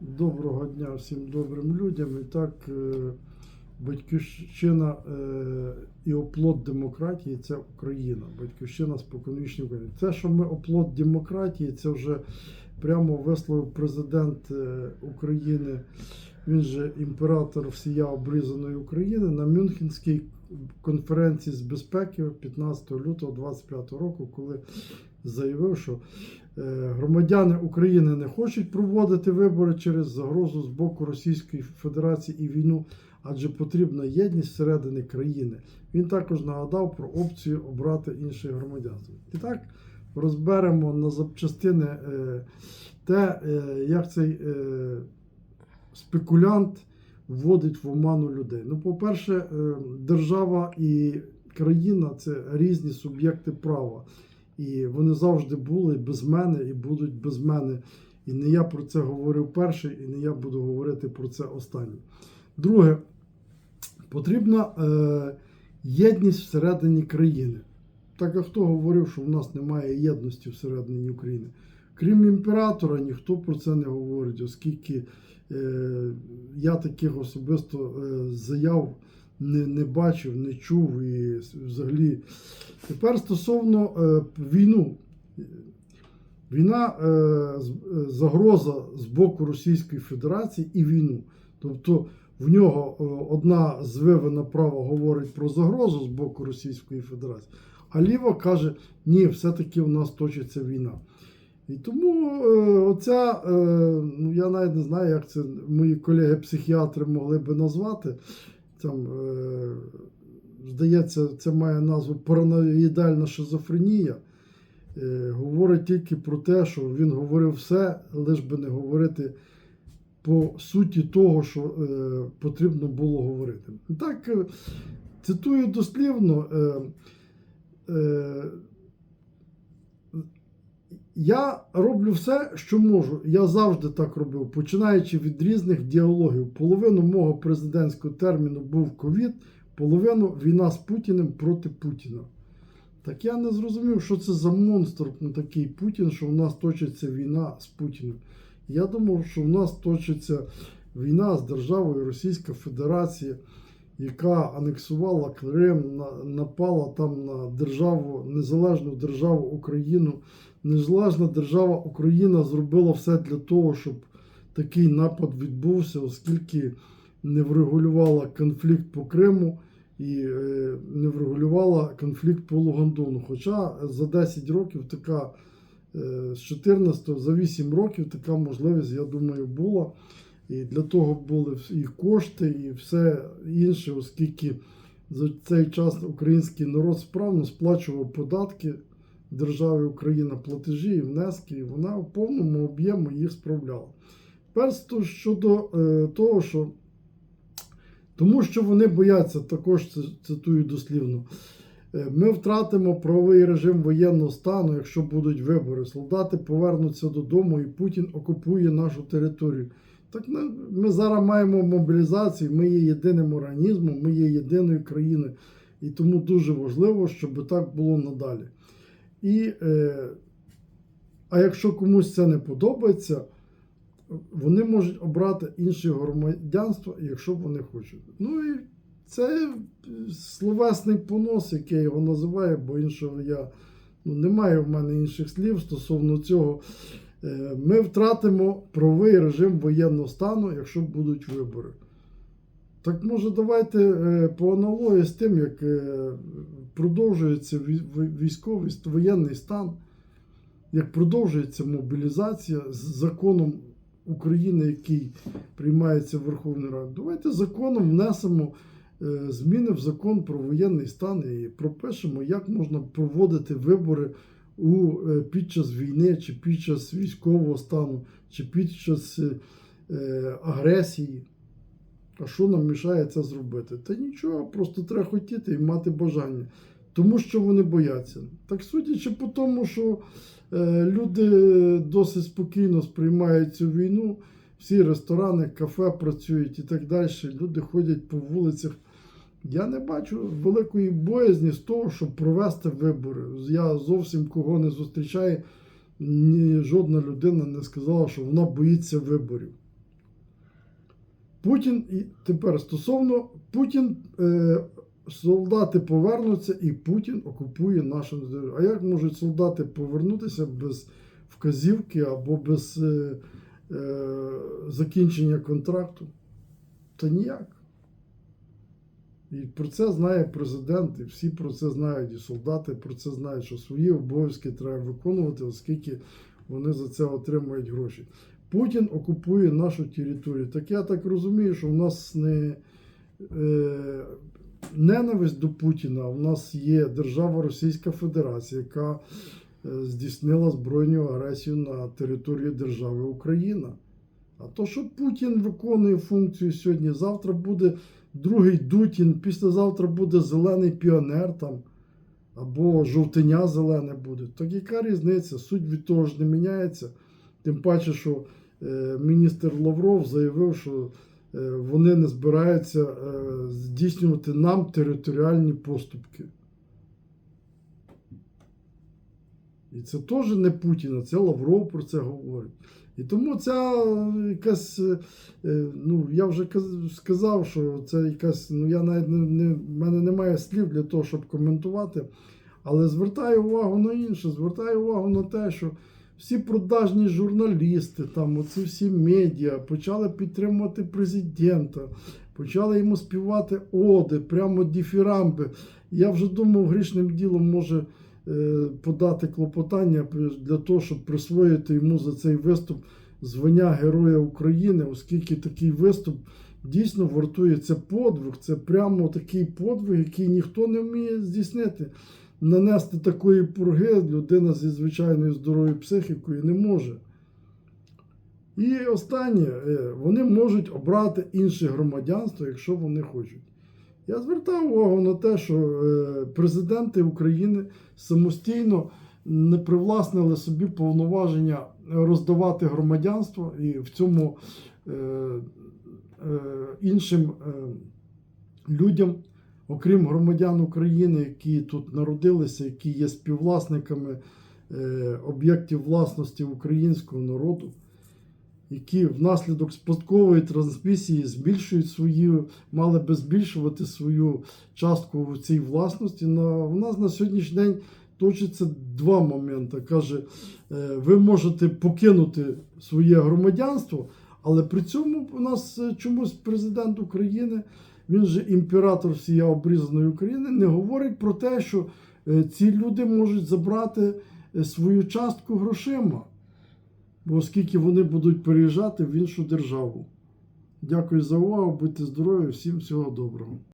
Доброго дня всім добрим людям. І так, е, батьківщина е, і оплот демократії це Україна. Батьківщина споконвічної України. Це, що ми оплот демократії, це вже прямо висловив президент е, України. Він же імператор всія обрізаної України на Мюнхенській конференції з безпеки 15 лютого 25 року, коли заявив, що громадяни України не хочуть проводити вибори через загрозу з боку Російської Федерації і війну, адже потрібна єдність всередині країни. Він також нагадав про опцію обрати інше громадянство. І так розберемо на запчастини е, те, е, як цей е, спекулянт вводить в оману людей. Ну, по-перше, е, держава і країна це різні суб'єкти права. І вони завжди були без мене і будуть без мене. І не я про це говорив перший, і не я буду говорити про це останній. Друге, потрібна е, єдність всередині країни. Так а хто говорив, що в нас немає єдності всередині України? Крім імператора, ніхто про це не говорить, оскільки е, я таких особисто е, заяв не, не бачив, не чув і взагалі. Тепер стосовно е, війну. Війна е, е, загроза з боку Російської Федерації і війну. Тобто в нього е, одна звивина права говорить про загрозу з боку Російської Федерації, а ліва каже, ні, все-таки в нас точиться війна. І тому е, оця, ну я навіть не знаю, як це мої колеги-психіатри могли би назвати. Там, е, здається, це має назву параноїдальна шизофренія. Е, говорить тільки про те, що він говорив все, лиш би не говорити по суті того, що е, потрібно було говорити. Так, е, цитую дослівно. Е, е, я роблю все, що можу. Я завжди так робив, починаючи від різних діалогів. Половину мого президентського терміну був ковід, половину війна з Путіним проти Путіна. Так я не зрозумів, що це за монстр такий Путін, що в нас точиться війна з Путіним. Я думав, що в нас точиться війна з державою Російська Федерація, яка анексувала Крим, напала там на державу, незалежну державу Україну. Незалежна держава Україна зробила все для того, щоб такий напад відбувся, оскільки не врегулювала конфлікт по Криму і е, не врегулювала конфлікт по Лугандону. Хоча за 10 років така е, з 14 за 8 років така можливість, я думаю, була. І для того були і кошти, і все інше, оскільки за цей час український народ справно сплачував податки державі Україна платежі і внески, і вона в повному об'ємі їх справляла. Перше щодо е, того, що тому що вони бояться, також цитую дослівно. е, Ми втратимо правовий режим воєнного стану, якщо будуть вибори. Солдати повернуться додому, і Путін окупує нашу територію. Так ми, ми зараз маємо мобілізацію, ми є єдиним організмом, ми є єдиною країною. І тому дуже важливо, щоб так було надалі. І, е, а якщо комусь це не подобається, вони можуть обрати інше громадянство, якщо вони хочуть. Ну і це словесний понос, як я його називаю, бо іншого я ну, немає в мене інших слів стосовно цього. Е, Ми втратимо правовий режим воєнного стану, якщо будуть вибори. Так може давайте е, по аналогії з тим, як е, продовжується вій- вій- військовий воєнний стан, як продовжується мобілізація з законом України, який приймається Верховною Радою. Давайте законом внесемо зміни в закон про воєнний стан і пропишемо, як можна проводити вибори у, е, під час війни, чи під час військового стану, чи під час е, агресії. А що нам мішає це зробити? Та нічого, просто треба хотіти і мати бажання. Тому що вони бояться. Так судячи по тому, що е, люди досить спокійно сприймають цю війну, всі ресторани, кафе працюють і так далі. Люди ходять по вулицях. Я не бачу великої боязні з того, щоб провести вибори. Я зовсім кого не зустрічаю, ні жодна людина не сказала, що вона боїться виборів. Путін і тепер стосовно Путін, е, солдати повернуться, і Путін окупує нашу територію. А як можуть солдати повернутися без вказівки або без е, е, закінчення контракту? Та ніяк. І про це знає президент, і всі про це знають, і солдати про це знають, що свої обов'язки треба виконувати, оскільки вони за це отримують гроші. Путін окупує нашу територію. Так я так розумію, що в нас не е, ненависть до Путіна, у нас є держава Російська Федерація, яка е, здійснила збройну агресію на території держави Україна. А то, що Путін виконує функцію сьогодні, завтра буде другий Дутін, післязавтра буде зелений піонер там, або жовтеня зелене буде. Так яка різниця? Суть від того ж не міняється. Тим паче, що е, міністр Лавров заявив, що е, вони не збираються е, здійснювати нам територіальні поступки. І це теж не Путіна, це Лавров про це говорить. І тому ця е, якась, е, е, ну я вже сказав, що це якась, ну я навіть не, в мене немає слів для того, щоб коментувати. Але звертаю увагу на інше, звертаю увагу на те, що всі продажні журналісти, там, оці всі медіа почали підтримувати президента, почали йому співати оди, прямо діфірамби. Я вже думав, грішним ділом може подати клопотання для того, щоб присвоїти йому за цей виступ звання Героя України, оскільки такий виступ дійсно вартує це подвиг. Це прямо такий подвиг, який ніхто не вміє здійснити. Нанести такої пурги людина зі звичайною здоровою психікою не може. І останнє, е, вони можуть обрати інше громадянство, якщо вони хочуть. Я звертав увагу на те, що е, президенти України самостійно не привласнили собі повноваження роздавати громадянство, і в цьому е, е, іншим людям, окрім громадян України, які тут народилися, які є співвласниками об'єктів власності українського народу які внаслідок спадкової трансмісії збільшують свою, мали би збільшувати свою частку в цій власності. На, у нас на сьогоднішній день точиться два моменти. Каже, е, ви можете покинути своє громадянство, але при цьому у нас е, чомусь президент України, він же імператор всієї обрізаної України, не говорить про те, що е, ці люди можуть забрати свою частку грошима оскільки вони будуть переїжджати в іншу державу. Дякую за увагу, будьте здорові, всім всього доброго.